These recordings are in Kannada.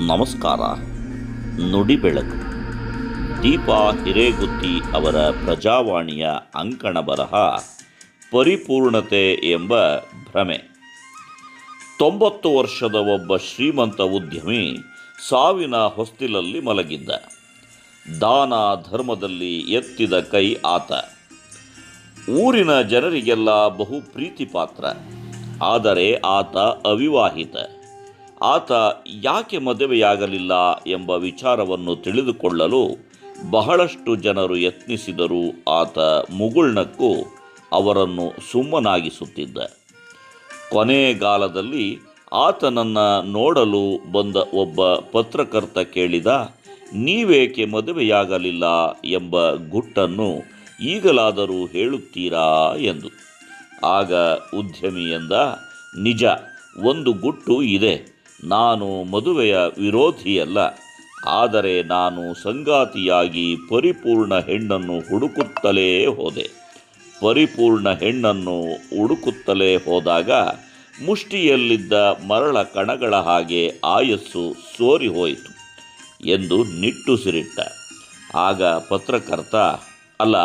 ನಮಸ್ಕಾರ. ನುಡಿ ಬೆಳಕು. ದೀಪಾ, ಹಿರೇಗುತ್ತಿ ಅವರ ಪ್ರಜಾವಾಣಿಯ ಅಂಕಣ ಬರಹ, ಪರಿಪೂರ್ಣತೆ ಎಂಬ ಭ್ರಮೆ. ತೊಂಬತ್ತು ವರ್ಷದ ಒಬ್ಬ ಶ್ರೀಮಂತ ಉದ್ಯಮಿ ಸಾವಿನ ಹೊಸ್ತಿಲಲ್ಲಿ ಮಲಗಿದ್ದ. ದಾನ ಧರ್ಮದಲ್ಲಿ ಎತ್ತಿದ ಕೈ ಆತ. ಊರಿನ ಜನರಿಗೆಲ್ಲ ಬಹು ಪ್ರೀತಿ ಪಾತ್ರ ಆದರೆ ಆತ ಅವಿವಾಹಿತ. ಆತ ಯಾಕೆ ಮದುವೆಯಾಗಲಿಲ್ಲ ಎಂಬ ವಿಚಾರವನ್ನು ತಿಳಿದುಕೊಳ್ಳಲು ಬಹಳಷ್ಟು ಜನರು ಯತ್ನಿಸಿದರೂ ಆತ ಮುಗುಳ್ನಕ್ಕೂ ಅವರನ್ನು ಸುಮ್ಮನಾಗಿಸುತ್ತಿದ್ದ. ಕೊನೆಗಾಲದಲ್ಲಿ ಆತನನ್ನು ನೋಡಲು ಬಂದ ಒಬ್ಬ ಪತ್ರಕರ್ತ ಕೇಳಿದ, ನೀವೇಕೆ ಮದುವೆಯಾಗಲಿಲ್ಲ ಎಂಬ ಗುಟ್ಟನ್ನು ಈಗಲಾದರೂ ಹೇಳುತ್ತೀರಾ? ಎಂದು. ಆಗ ಉದ್ಯಮಿಯಂದ ನಿಜ, ಒಂದು ಗುಟ್ಟು ಇದೆ. ನಾನು ಮದುವೆಯ ವಿರೋಧಿಯಲ್ಲ, ಆದರೆ ನಾನು ಸಂಗಾತಿಯಾಗಿ ಪರಿಪೂರ್ಣ ಹೆಣ್ಣನ್ನು ಹುಡುಕುತ್ತಲೇ ಹೋದೆ. ಪರಿಪೂರ್ಣ ಹೆಣ್ಣನ್ನು ಹುಡುಕುತ್ತಲೇ ಹೋದಾಗ ಮುಷ್ಟಿಯಲ್ಲಿದ್ದ ಮರಳ ಕಣಗಳ ಹಾಗೆ ಆಯಸ್ಸು ಸೋರಿ ಹೋಯಿತು ಎಂದು ನಿಟ್ಟುಸಿರಿಟ್ಟ ಆಗ ಪತ್ರಕರ್ತ, ಅಲ್ಲ,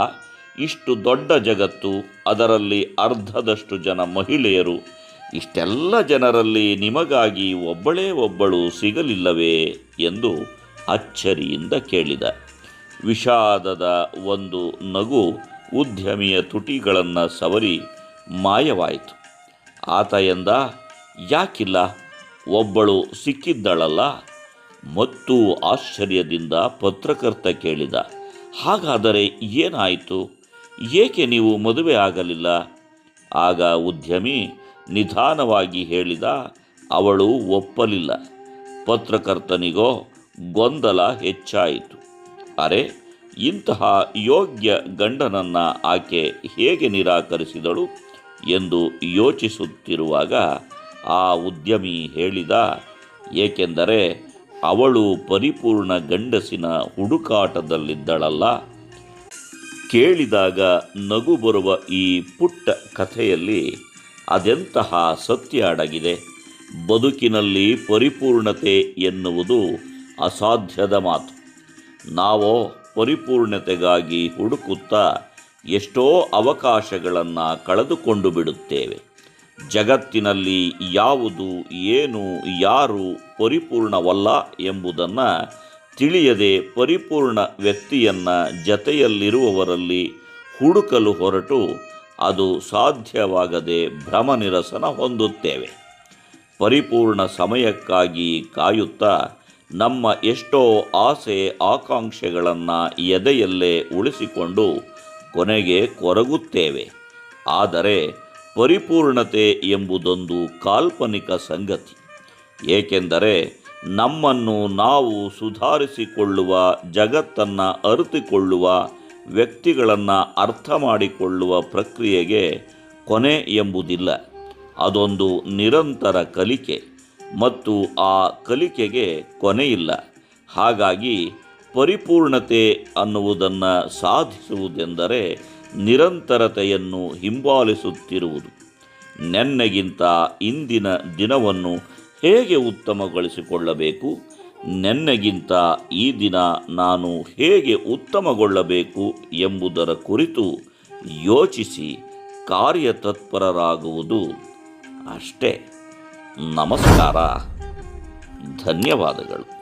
ಇಷ್ಟು ದೊಡ್ಡ ಜಗತ್ತು, ಅದರಲ್ಲಿ ಅರ್ಧದಷ್ಟು ಜನ ಮಹಿಳೆಯರು ಇಷ್ಟೆಲ್ಲ ಜನರಲ್ಲಿ ನಿಮಗಾಗಿ ಒಬ್ಬಳೇ ಒಬ್ಬಳು ಸಿಗಲಿಲ್ಲವೇ ಎಂದು ಅಚ್ಚರಿಯಿಂದ ಕೇಳಿದ. ವಿಷಾದದ ಒಂದು ನಗು ಉದ್ಯಮಿಯ ತುಟಿಗಳನ್ನು ಸವರಿ ಮಾಯವಾಯಿತು. ಆತ ಎಂದ, ಯಾಕಿಲ್ಲ, ಒಬ್ಬಳು ಸಿಕ್ಕಿದ್ದಳಲ್ಲ? ಮತ್ತು ಆಶ್ಚರ್ಯದಿಂದ ಪತ್ರಕರ್ತ ಕೇಳಿದ, ಹಾಗಾದರೆ ಏನಾಯಿತು? ಏಕೆ ನೀವು ಮದುವೆ ಆಗಲಿಲ್ಲ? ಆಗ ಉದ್ಯಮಿ ನಿಧಾನವಾಗಿ ಹೇಳಿದ, ಅವಳು ಒಪ್ಪಲಿಲ್ಲ. ಪತ್ರಕರ್ತನಿಗೋ ಗೊಂದಲ ಹೆಚ್ಚಾಯಿತು. ಅರೆ, ಇಂತಹ ಯೋಗ್ಯ ಗಂಡನನ್ನು ಆಕೆ ಹೇಗೆ ನಿರಾಕರಿಸಿದಳು ಎಂದು ಯೋಚಿಸುತ್ತಿರುವಾಗ ಆ ಉದ್ಯಮಿ ಹೇಳಿದ, ಏಕೆಂದರೆ ಅವಳು ಪರಿಪೂರ್ಣ ಗಂಡಸಿನ ಹುಡುಕಾಟದಲ್ಲಿದ್ದಳಲ್ಲ. ಕೇಳಿದಾಗ ನಗು ಬರುವ ಈ ಪುಟ್ಟ ಕಥೆಯಲ್ಲಿ ಅದೆಂತಹ ಸತ್ಯ ಅಡಗಿದೆ? ಬದುಕಿನಲ್ಲಿ ಪರಿಪೂರ್ಣತೆ ಎನ್ನುವುದು ಅಸಾಧ್ಯದ ಮಾತು. ನಾವೋ ಪರಿಪೂರ್ಣತೆಗಾಗಿ ಹುಡುಕುತ್ತಾ ಎಷ್ಟೋ ಅವಕಾಶಗಳನ್ನು ಕಳೆದುಕೊಂಡು ಬಿಡುತ್ತೇವೆ. ಜಗತ್ತಿನಲ್ಲಿ ಯಾವುದು, ಏನು, ಯಾರು ಪರಿಪೂರ್ಣವಲ್ಲ ಎಂಬುದನ್ನು ತಿಳಿಯದೆ ಪರಿಪೂರ್ಣ ವ್ಯಕ್ತಿಯನ್ನು ಜತೆಯಲ್ಲಿರುವವರಲ್ಲಿ ಹುಡುಕಲು ಹೊರಟು ಅದು ಸಾಧ್ಯವಾಗದೆ ಭ್ರಮನಿರಸನ ಹೊಂದುತ್ತೇವೆ. ಪರಿಪೂರ್ಣ ಸಮಯಕ್ಕಾಗಿ ಕಾಯುತ್ತಾ ನಮ್ಮ ಎಷ್ಟೋ ಆಸೆ ಆಕಾಂಕ್ಷೆಗಳನ್ನು ಎದೆಯಲ್ಲೇ ಉಳಿಸಿಕೊಂಡು ಕೊನೆಗೆ ಕೊರಗುತ್ತೇವೆ. ಆದರೆ ಪರಿಪೂರ್ಣತೆ ಎಂಬುದೊಂದು ಕಾಲ್ಪನಿಕ ಸಂಗತಿ. ಏಕೆಂದರೆ ನಮ್ಮನ್ನು ನಾವು ಸುಧಾರಿಸಿಕೊಳ್ಳುವ ಜಗತ್ತನ್ನು ಅರಿತುಕೊಳ್ಳುವ ವ್ಯಕ್ತಿಗಳನ್ನು ಅರ್ಥ ಮಾಡಿಕೊಳ್ಳುವ ಪ್ರಕ್ರಿಯೆಗೆ ಕೊನೆ ಎಂಬುದಿಲ್ಲ. ಅದೊಂದು ನಿರಂತರ ಕಲಿಕೆ ಮತ್ತು ಆ ಕಲಿಕೆಗೆ ಕೊನೆಯಿಲ್ಲ ಹಾಗಾಗಿ ಪರಿಪೂರ್ಣತೆ ಅನ್ನುವುದನ್ನು ಸಾಧಿಸುವುದೆಂದರೆ ನಿರಂತರತೆಯನ್ನು ಹಿಂಬಾಲಿಸುತ್ತಿರುವುದು. ನೆನ್ನೆಗಿಂತ ಇಂದಿನ ದಿನವನ್ನು ಹೇಗೆ ಉತ್ತಮಗೊಳಿಸಿಕೊಳ್ಳಬೇಕು? ನೆನ್ನೆಗಿಂತ ಈ ದಿನ ನಾನು ಹೇಗೆ ಉತ್ತಮಗೊಳ್ಳಬೇಕು ಎಂಬುದರ ಕುರಿತು ಯೋಚಿಸಿ ಕಾರ್ಯತತ್ಪರರಾಗುವುದು ಅಷ್ಟೇ. ನಮಸ್ಕಾರ. ಧನ್ಯವಾದಗಳು.